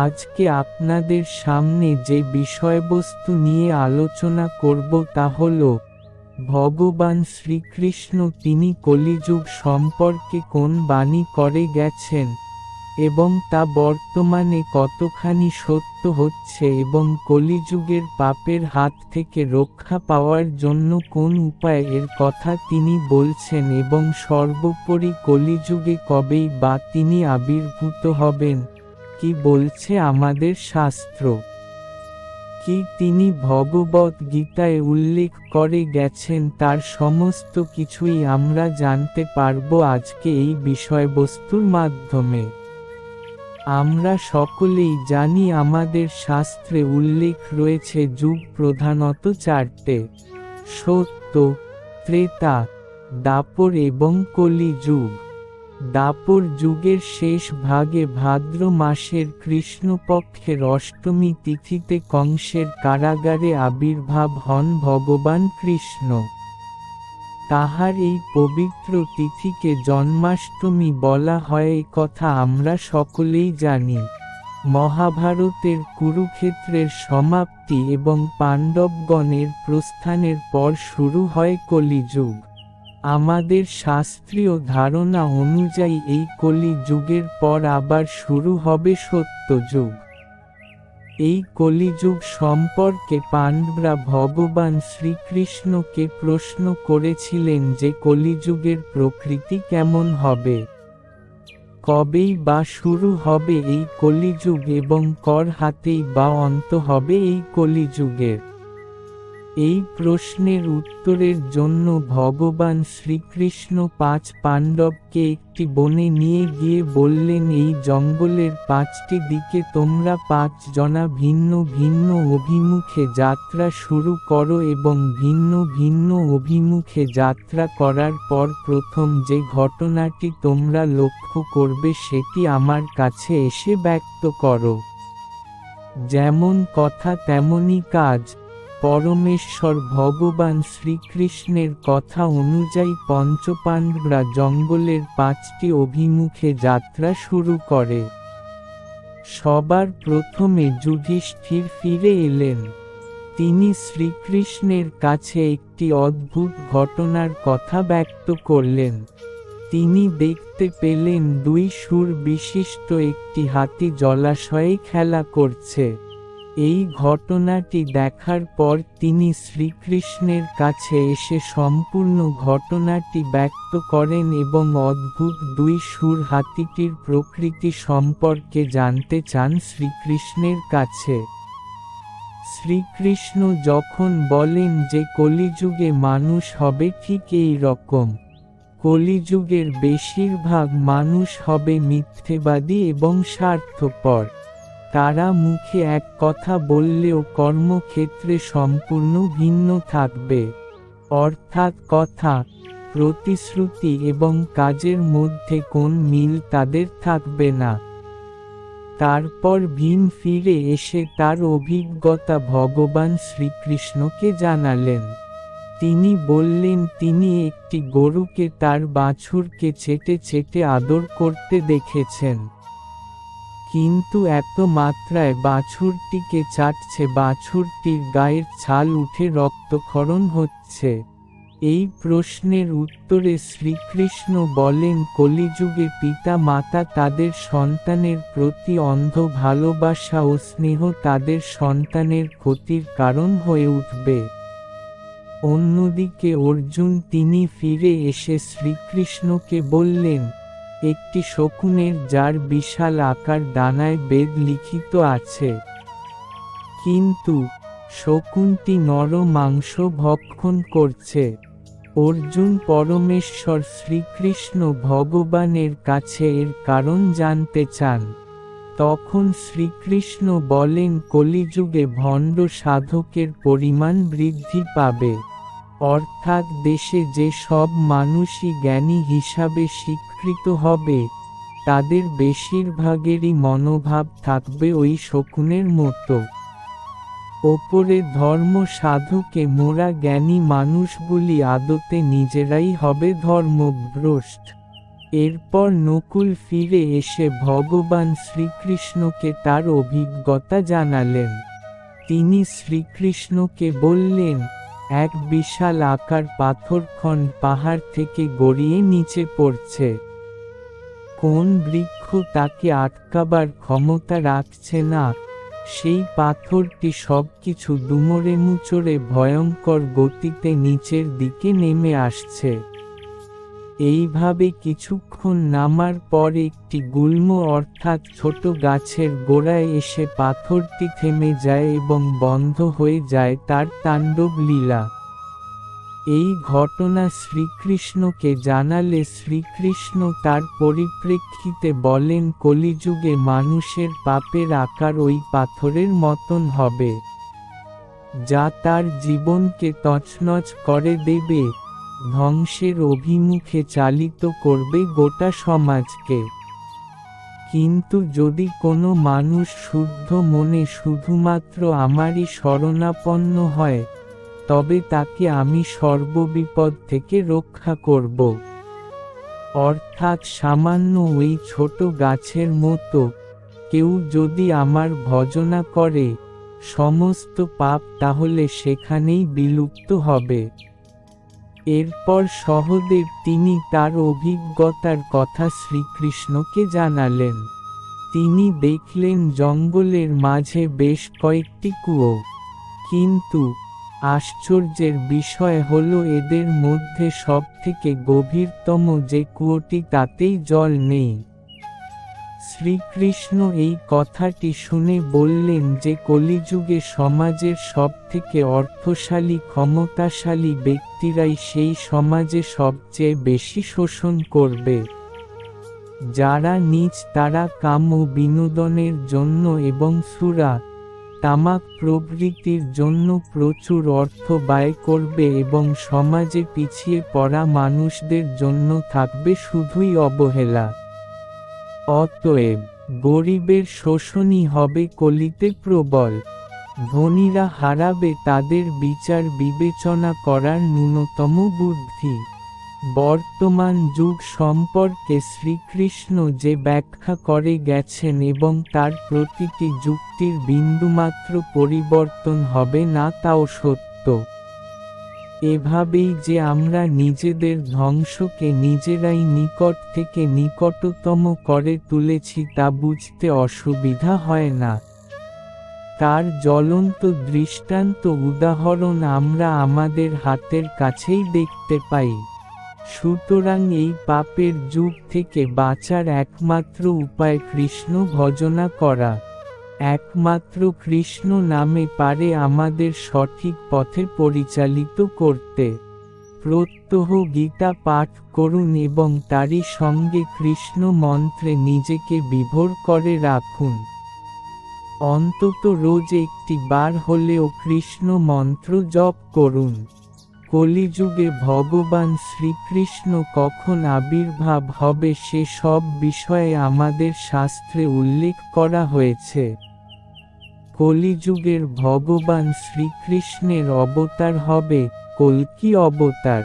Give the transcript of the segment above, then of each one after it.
আজকে আপনাদের সামনে যে বিষয়বস্তু নিয়ে আলোচনা করব তা হল, ভগবান শ্রীকৃষ্ণ তিনি কলিযুগ সম্পর্কে কোন বাণী করে গেছেন এবং তা বর্তমানে কতখানি সত্য হচ্ছে এবং কলিযুগের পাপের হাত থেকে রক্ষা পাওয়ার জন্য কোন উপায় এর কথা তিনি বলছেন এবং সর্বোপরি কলিযুগে কবেই বা তিনি আবির্ভূত হবেন? কি বলছে আমাদের শাস্ত্র? কি তিনি ভগবত গীতায় উল্লেখ করে গেছেন তার সমস্ত কিছুই আমরা জানতে পারব আজকে এই বিষয়বস্তুর মাধ্যমে। আমরা সকলেই জানি আমাদের শাস্ত্রে উল্লেখ রয়েছে যুগ প্রধানত চারটে, সত্য, ত্রেতা, দাপর এবং কলি যুগ দাপর যুগের শেষ ভাগে ভাদ্র মাসের কৃষ্ণপক্ষের অষ্টমী তিথিতে কংসের কারাগারে আবির্ভাব হন ভগবান কৃষ্ণ। তাহার এই পবিত্র তিথিকে জন্মাষ্টমী বলা হয় এই কথা আমরা সকলেই জানি। মহাভারতের কুরুক্ষেত্রের সমাপ্তি এবং পাণ্ডবগণের প্রস্থানের পর শুরু হয় কলিযুগ। আমাদের শাস্ত্রীয় ধারণা অনুযায়ী এই কলি যুগের পর আবার শুরু হবে সত্যযুগ। এই কলিযুগ সম্পর্কে পাণ্ডবরা ভগবান শ্রীকৃষ্ণকে প্রশ্ন করেছিলেন যে কলিযুগের প্রকৃতি কেমন হবে? কবেই বা শুরু হবে এই কলিযুগ এবং কর হাতেই বা অন্ত হবে এই কলিযুগের? এই প্রশ্নের উত্তরের জন্য ভগবান শ্রীকৃষ্ণ পাঁচ পাণ্ডবকে একটি বনে নিয়ে গিয়ে বললেন, এই জঙ্গলের পাঁচটি দিকে তোমরা পাঁচ জনা ভিন্ন ভিন্ন অভিমুখে যাত্রা শুরু করো এবং ভিন্ন ভিন্ন অভিমুখে যাত্রা করার পর প্রথম যে ঘটনাটি তোমরা লক্ষ্য করবে সেটি আমার কাছে এসে ব্যক্ত করো। যেমন কথা, তেমনই কাজ। পরমেশ্বর ভগবান শ্রীকৃষ্ণের কথা অনুযায়ী পঞ্চপাণ্ডবরা জঙ্গলের পাঁচটি অভিমুখে যাত্রা শুরু করে। সবার প্রথমে যুধিষ্ঠির ফিরে এলেন। তিনি শ্রীকৃষ্ণের কাছে একটি অদ্ভুত ঘটনার কথা ব্যক্ত করলেন। তিনি দেখতে পেলেন দুই সুর বিশিষ্ট একটি হাতি জলাশয়ে খেলা করছে। এই ঘটনাটি দেখার পর তিনি শ্রীকৃষ্ণের কাছে এসে সম্পূর্ণ ঘটনাটি ব্যক্ত করেন এবং অদ্ভুত দুই সুর হাতিটির প্রকৃতি সম্পর্কে জানতে চান শ্রীকৃষ্ণের কাছে। শ্রীকৃষ্ণ যখন বলেন যে কলিযুগে মানুষ হবে ঠিক এই রকম। কলিযুগের বেশিরভাগ মানুষ হবে মিথ্যেবাদী এবং স্বার্থপর। তারা মুখে এক কথা বললেও কর্মক্ষেত্রে সম্পূর্ণ ভিন্ন থাকবে। অর্থাৎ কথা, প্রতিশ্রুতি এবং কাজের মধ্যে কোন মিল তাদের থাকবে না। তারপর ভীম ফিরে এসে তার অভিজ্ঞতা ভগবান শ্রীকৃষ্ণকে জানালেন। তিনি বললেন, তিনি একটি গরুকে তার বাছুরকে ছেটে ছেটে আদর করতে দেখেছেন। কিন্তু এত মাত্রায় বাছুরটিকে চাটছে, বাছুরটির গায়ের ছাল উঠে রক্তক্ষরণ হচ্ছে। এই প্রশ্নের উত্তরে শ্রীকৃষ্ণ বলেন, কলিযুগে পিতা মাতা তাদের সন্তানের প্রতি অন্ধ ভালোবাসা ও স্নেহ তাদের সন্তানের ক্ষতির কারণ হয়ে উঠবে। অন্যদিকে অর্জুন তিনি ফিরে এসে শ্রীকৃষ্ণকে বললেন একটি শকুনের যার বিশাল আকার ডানায় বেদ লিখিত আছে। কিন্তু, শকুনটি নর মাংস ভক্ষণ করছে। অর্জুন পরমেশ্বর শ্রীকৃষ্ণ ভগবানের কাছে এর কারণ জানতে চান। তখন শ্রীকৃষ্ণ বলেন, কলিযুগে ভণ্ড সাধকের পরিমাণ বৃদ্ধি পাবে। অর্থাৎ দেশে যে সব মানুষই জ্ঞানী হিসাবে স্বীকৃত হবে, তাদের বেশিরভাগেরই মনোভাব থাকবে ওই শকুনের মতো। ওপরে ধর্ম সাধুকে মোরা জ্ঞানী মানুষগুলি আদতে নিজেরাই হবে ধর্মভ্রষ্ট। এরপর নকুল ফিরে এসে ভগবান শ্রীকৃষ্ণকে তার অভিজ্ঞতা জানালেন। তিনি শ্রীকৃষ্ণকে বললেন এক বিশাল আকার পাথরখণ্ড পাহাড় থেকে গড়িয়ে নিচে পড়ছে। কোন বৃক্ষ তাকে আটকাবার ক্ষমতা রাখছে না। সেই পাথরটি সবকিছু দুমড়ে মুচড়ে ভয়ঙ্কর গতিতে নিচের দিকে নেমে আসছে। এইভাবে কিছুক্ষণ নামার পর একটি গুল্ম অর্থাৎ ছোট গাছের গোড়ায় এসে পাথরটি থেমে যায় এবং বন্ধ হয়ে যায় তার তাণ্ডব লীলা। এই ঘটনা শ্রীকৃষ্ণকে জানালে শ্রীকৃষ্ণ তার পরিপ্রেক্ষিতে বলেন, কলিযুগে মানুষের পাপের আকার ওই পাথরের মতন হবে। যা তার জীবনকে তছনছ করে দেবে। ধ্বংসের অভিমুখে চালিত করবে গোটা সমাজকে। কিন্তু যদি কোনো মানুষ শুদ্ধ মনে শুধুমাত্র আমারই শরণাপন্ন হয়, তবে তাকে আমি সর্ববিপদ থেকে রক্ষা করব। অর্থাৎ সামান্য ওই ছোট গাছের মতো, কেউ যদি আমার ভজনা করে, সমস্ত পাপ তাহলে সেখানেই বিলুপ্ত হবে। এরপর সহদেব তিনি তার অভিজ্ঞতার কথা শ্রীকৃষ্ণকে জানালেন। তিনি দেখলেন জঙ্গলের মাঝে বেশ কয়েকটি কুয়ো। কিন্তু আশ্চর্যের বিষয় হল এদের মধ্যে সবথেকে গভীরতম যে কুয়োটি তাতেই জল নেই। শ্রীকৃষ্ণ এই কথাটি শুনে বললেন যে কলিযুগে সমাজের সবথেকে অর্থশালী, ক্ষমতাশালী ব্যক্তিরাই সেই সমাজে সবচেয়ে বেশি শোষণ করবে। যারা নিজ তারা কাম ও বিনোদনের জন্য এবং সুরা, তামাক প্রভৃতির জন্য প্রচুর অর্থ ব্যয় করবে এবং সমাজে পিছিয়ে পড়া মানুষদের জন্য থাকবে শুধুই অবহেলা। অতএব গরিবের শোষণই হবে কলিতে প্রবল। ধনীরা হারাবে তাদের বিচার বিবেচনা করার ন্যূনতম বুদ্ধি। বর্তমান যুগ সম্পর্কে শ্রীকৃষ্ণ যে ব্যাখ্যা করে গেছেন এবং তার প্রতিটি যুক্তির বিন্দুমাত্র পরিবর্তন হবে না তাও সত্য। এভাবেই যে আমরা নিজেদের ধ্বংসকে নিজেরাই নিকট থেকে নিকটতম করে তুলেছি তা বুঝতে অসুবিধা হয় না। তার জ্বলন্ত দৃষ্টান্ত উদাহরণ আমরা আমাদের হাতের কাছেই দেখতে পাই। সুতরাং এই পাপের যুগ থেকে বাঁচার একমাত্র উপায় কৃষ্ণ ভজনা করা। একমাত্র কৃষ্ণ নামে পারে আমাদের সঠিক পথে পরিচালিত করতে। প্রত্যহ গীতা পাঠ করুন এবং তারই সঙ্গে কৃষ্ণ মন্ত্রে নিজেকে বিভোর করে রাখুন। অন্তত রোজ একটি বার হলেও কৃষ্ণ মন্ত্র জপ করুন। কলিযুগে ভগবান শ্রীকৃষ্ণ কখন আবির্ভাব হবে সে সব বিষয়ে আমাদের শাস্ত্রে উল্লেখ করা হয়েছে। কলিযুগের ভগবান শ্রীকৃষ্ণের অবতার হবে কলকি অবতার?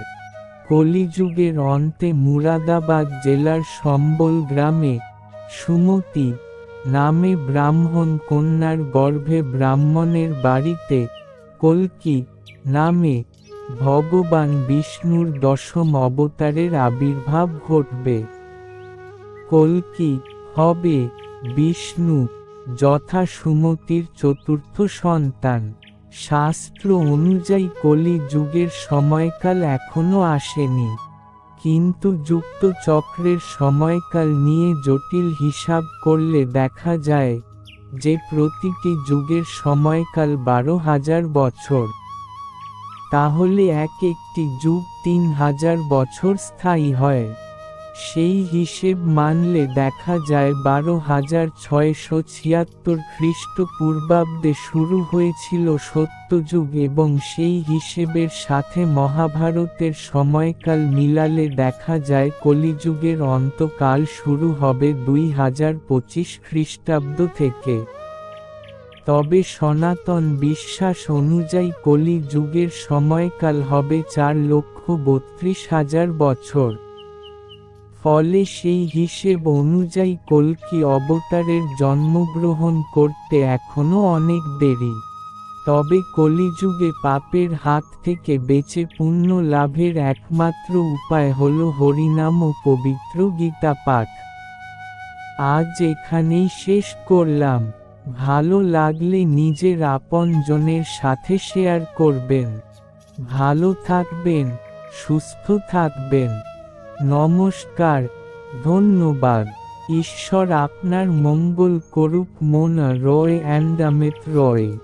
কলিযুগের অন্তে মুরাদাবাদ জেলার সম্বল গ্রামে, সুমতি, নামে ব্রাহ্মণ কন্যার গর্ভে ব্রাহ্মণের বাড়িতে কলকি নামে, ভগবান বিষ্ণুর দশম অবতারের আবির্ভাব ঘটবে। কলকি হবে, বিষ্ণু যথা সুমতির চতুর্থ সন্তান। শাস্ত্র অনুযায়ী কলি যুগের সময়কাল এখনও আসেনি। কিন্তু যুক্ত চক্রের সময়কাল নিয়ে জটিল হিসাব করলে দেখা যায় যে প্রতিটি যুগের সময়কাল বারো হাজার বছর। তাহলে এক একটি যুগ তিন হাজার বছর স্থায়ী হয়। সেই হিসেব মানলে দেখা যায় বারো হাজার ছয়শো ছিয়াত্তর খ্রিস্টপূর্বাব্দে শুরু হয়েছিল সত্যযুগ এবং সেই হিসেবের সাথে মহাভারতের সময়কাল মিলালে দেখা যায় কলিযুগের অন্তকাল শুরু হবে দুই হাজার পঁচিশ খ্রিস্টাব্দ থেকে। তবে সনাতন বিশ্বাস অনুযায়ী কলি যুগের সময়কাল হবে চার লক্ষ বত্রিশ হাজার বছর। ফলে সেই হিসেব অনুযায়ী কল্কি অবতারের জন্মগ্রহণ করতে এখনও অনেক দেরি। তবে কলিযুগে পাপের হাত থেকে বেঁচে পুণ্য লাভের একমাত্র উপায় হল হরিনাম ও পবিত্র গীতা পাঠ। আজ এখানেই শেষ করলাম। ভালো লাগলে নিজের আপনজনের সাথে শেয়ার করবেন। ভালো থাকবেন, সুস্থ থাকবেন। নমস্কার ধন্যবাদ। ঈশ্বর আপনার মঙ্গল করুক মোনা রয় অ্যান্ড অমিত রয়।